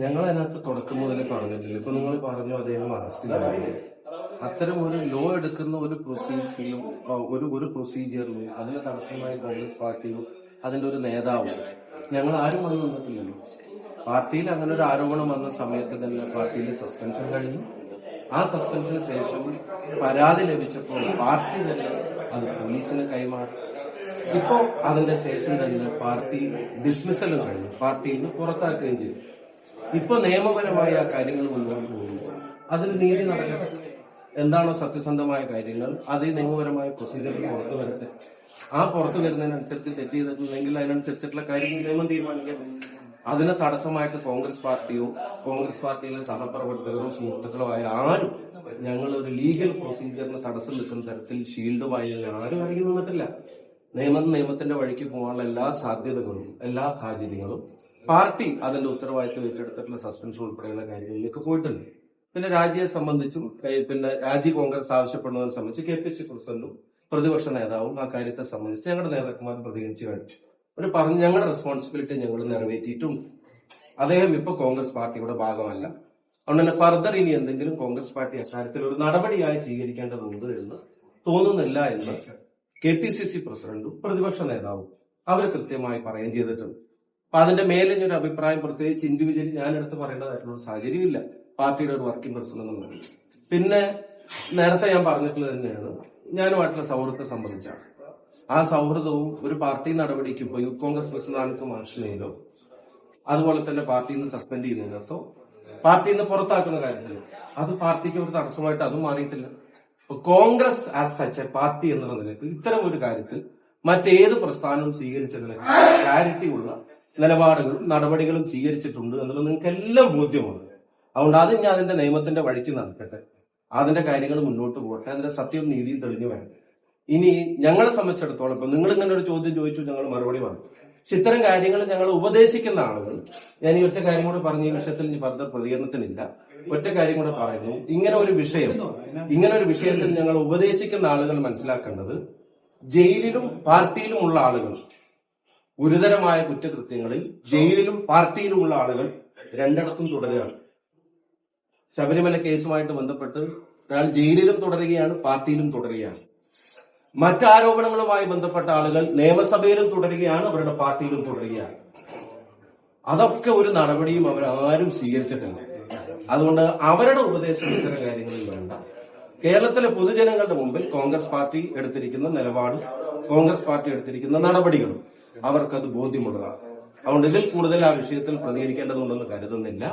ഞങ്ങൾ അതിനകത്ത് തുടക്കം മുതലേ പറഞ്ഞിട്ടില്ല. ഇപ്പൊ നിങ്ങൾ പറഞ്ഞു അദ്ദേഹം അറസ്റ്റിലായി അത്തരം ഒരു ലോ എടുക്കുന്ന ഒരു പ്രൊസീജിയറിലും ഒരു ഒരു പ്രൊസീജിയറിലും അതിന് തടസ്സമായി കോൺഗ്രസ് പാർട്ടിയും അതിന്റെ ഒരു നേതാവും ഞങ്ങൾ ആരും വന്നു നിന്നിട്ടില്ലല്ലോ പാർട്ടിയിൽ അങ്ങനെ ഒരു ആരോപണം വന്ന സമയത്ത് തന്നെ പാർട്ടിയിൽ സസ്പെൻഷൻ കഴിഞ്ഞു. ആ സസ്പെൻഷന് ശേഷം പരാതി ലഭിച്ചപ്പോൾ പാർട്ടി തന്നെ അത് പോലീസിന് കൈമാറി. ഇപ്പോ അതിന്റെ ശേഷം തന്നെ പാർട്ടി ഡിസ്മിസലും കഴിഞ്ഞു. പാർട്ടിയിൽ നിന്ന് പുറത്താക്കുകയും ചെയ്തു. ഇപ്പൊ നിയമപരമായി ആ കാര്യങ്ങൾ മുന്നോട്ട് പോകുന്നു അതിൽ നീതി നടക്കട്ടെ എന്താണോ സത്യസന്ധമായ കാര്യങ്ങൾ അത് നിയമപരമായ പ്രൊസീജിയറിൽ പുറത്തു വരട്ടെ. ആ പുറത്തു വരുന്നതിനനുസരിച്ച് തെറ്റ് ചെയ്തിട്ടുണ്ടെങ്കിൽ അതിനനുസരിച്ചിട്ടുള്ള കാര്യങ്ങൾ നിയമം തീരുമാനിക്കണം അതിനെ തടസ്സമായിട്ട് കോൺഗ്രസ് പാർട്ടിയോ കോൺഗ്രസ് പാർട്ടിയിലെ സഹപ്രവർത്തകരോ സുഹൃത്തുക്കളോ ആയ ആരും ഞങ്ങൾ ഒരു ലീഗൽ പ്രൊസീജിയറിന് തടസ്സം നിൽക്കുന്ന തരത്തിൽ ഷീൽഡ് ഷീൽഡുമായി ആരും നിന്നിട്ടില്ല. നിയമം നിയമത്തിന്റെ വഴിക്ക് പോകാനുള്ള എല്ലാ സാധ്യതകളും എല്ലാ സാഹചര്യങ്ങളും പാർട്ടി അതിന്റെ ഉത്തരവാദിത്വം ഏറ്റെടുത്തിട്ടുള്ള സസ്പെൻഷൻ ഉൾപ്പെടെയുള്ള കാര്യങ്ങളിലേക്ക് പോയിട്ടുണ്ട്. പിന്നെ രാജിയെ സംബന്ധിച്ചും പിന്നെ രാജി കോൺഗ്രസ് ആവശ്യപ്പെടുന്നതിനെ സംബന്ധിച്ച് കെ പി സി പ്രസിഡന്റും പ്രതിപക്ഷ നേതാവും ആ കാര്യത്തെ സംബന്ധിച്ച് ഞങ്ങളുടെ നേതാക്കന്മാർ പ്രതികരിച്ചു കഴിച്ചു ഒരു പറഞ്ഞു ഞങ്ങളുടെ റെസ്പോൺസിബിലിറ്റി ഞങ്ങൾ നിറവേറ്റിയിട്ടുണ്ട്. അദ്ദേഹം ഇപ്പൊ കോൺഗ്രസ് പാർട്ടിയുടെ ഭാഗമല്ല. അതുകൊണ്ട് തന്നെ ഫർദർ ഇനി എന്തെങ്കിലും കോൺഗ്രസ് പാർട്ടി അക്കാര്യത്തിൽ ഒരു നടപടിയായി സ്വീകരിക്കേണ്ടതുണ്ട് എന്ന് തോന്നുന്നില്ല എന്ന് കെ പി സി സി പ്രസിഡന്റും പ്രതിപക്ഷ നേതാവും അവർ കൃത്യമായി പറയുകയും ചെയ്തിട്ടുണ്ട്. അപ്പൊ അതിന്റെ മേലെ ഒരു അഭിപ്രായം പ്രത്യേകിച്ച് ഇൻഡിവിജ്വലി ഞാൻ എടുത്ത് പറയേണ്ടതായിട്ടുള്ള സാഹചര്യം സാഹചര്യമില്ല. പാർട്ടിയുടെ ഒരു വർക്കിംഗ് പ്രസിഡന്റ് എന്ന നിലയിൽ പിന്നെ നേരത്തെ ഞാൻ പറഞ്ഞിട്ടുള്ളത് തന്നെയാണ് ഞാനുമായിട്ടുള്ള സൗഹൃദത്തെ സംബന്ധിച്ചാണ്. ആ സൗഹൃദവും ഒരു പാർട്ടി നടപടിക്ക് ഇപ്പോൾ യൂത്ത് കോൺഗ്രസ് പ്രസിഡന്റ് മാർഷിനെയിലോ അതുപോലെ തന്നെ പാർട്ടിയിൽ നിന്ന് സസ്പെൻഡ് ചെയ്യുന്നതിനകത്തോ പാർട്ടിയിൽ നിന്ന് പുറത്താക്കുന്ന കാര്യത്തിൽ അത് പാർട്ടിക്ക് ഒരു തടസ്സമായിട്ട് അതും മാറിയിട്ടില്ല. ഇപ്പൊ Congress as such a party എന്നുള്ള നിലയ്ക്ക് ഇത്തരം ഒരു കാര്യത്തിൽ മറ്റേത് പ്രസ്ഥാനവും സ്വീകരിച്ചതിന് ക്ലാരിറ്റി ഉള്ള നിലപാടുകളും നടപടികളും സ്വീകരിച്ചിട്ടുണ്ട് എന്നുള്ളത് നിങ്ങൾക്ക് എല്ലാം ബോധ്യമാണ് അതുകൊണ്ട് അത് ഞാൻ അതിന്റെ നിയമത്തിന്റെ വഴിക്ക് നടക്കട്ടെ. അതിന്റെ കാര്യങ്ങൾ മുന്നോട്ട് പോകട്ടെ. അതിന്റെ സത്യവും നീതിയും തെളിഞ്ഞു വേണം. ഇനി ഞങ്ങളെ സംബന്ധിച്ചിടത്തോളം ഇപ്പൊ നിങ്ങൾ ഇങ്ങനെ ഒരു ചോദ്യം ചോദിച്ചു ഞങ്ങൾ മറുപടി പറഞ്ഞു. പക്ഷെ ഇത്തരം കാര്യങ്ങൾ ഞങ്ങൾ ഉപദേശിക്കുന്ന ആളുകൾ ഞാൻ ഈ ഒറ്റ കാര്യം കൂടെ പറഞ്ഞ ഈ വിഷയത്തിൽ ഇനി ഫർദർ പ്രതികരണത്തിനില്ല. ഒറ്റ കാര്യം കൂടെ പറയുന്നു. ഇങ്ങനെ ഒരു വിഷയം ഇങ്ങനെ ഒരു വിഷയത്തിൽ ഞങ്ങൾ ഉപദേശിക്കുന്ന ആളുകൾ മനസ്സിലാക്കേണ്ടത് ജയിലിലും പാർട്ടിയിലും ഉള്ള ആളുകൾ ഗുരുതരമായ കുറ്റകൃത്യങ്ങളിൽ ജയിലിലും പാർട്ടിയിലുമുള്ള ആളുകൾ രണ്ടിടത്തും തുടരുകയാണ്. ശബരിമല കേസുമായിട്ട് ബന്ധപ്പെട്ട് ഒരാൾ ജയിലിലും തുടരുകയാണ് പാർട്ടിയിലും തുടരുകയാണ്. മറ്റാരോപണങ്ങളുമായി ബന്ധപ്പെട്ട ആളുകൾ നിയമസഭയിലും തുടരുകയാണ് അവരുടെ പാർട്ടിയിലും തുടരുകയാണ്. അതൊക്കെ ഒരു നടപടിയും അവർ ആരും സ്വീകരിച്ചിട്ടില്ല. അതുകൊണ്ട് അവരുടെ ഉപദേശം ഇത്തരം കാര്യങ്ങളിൽ വേണ്ട. കേരളത്തിലെ പൊതുജനങ്ങളുടെ മുമ്പിൽ കോൺഗ്രസ് പാർട്ടി എടുത്തിരിക്കുന്ന നിലപാട് കോൺഗ്രസ് പാർട്ടി എടുത്തിരിക്കുന്ന നടപടികളും അവർക്കത് ബോധ്യമുള്ളതാണ്. അതുകൊണ്ട് ഇതിൽ കൂടുതൽ ആ വിഷയത്തിൽ പ്രതികരിക്കേണ്ടതുണ്ടെന്ന് കരുതുന്നില്ല.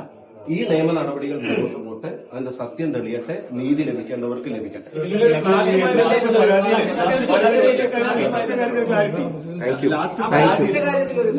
ഈ നിയമ നടപടികൾ മുന്നോട്ട് പോട്ടെ അതിന്റെ സത്യം തെളിയട്ടെ നീതി ലഭിക്കേണ്ടവർക്ക് ലഭിക്കട്ടെ. പരാതിയിലെ പരാതിയിലെ താങ്ക് യു താങ്ക് യു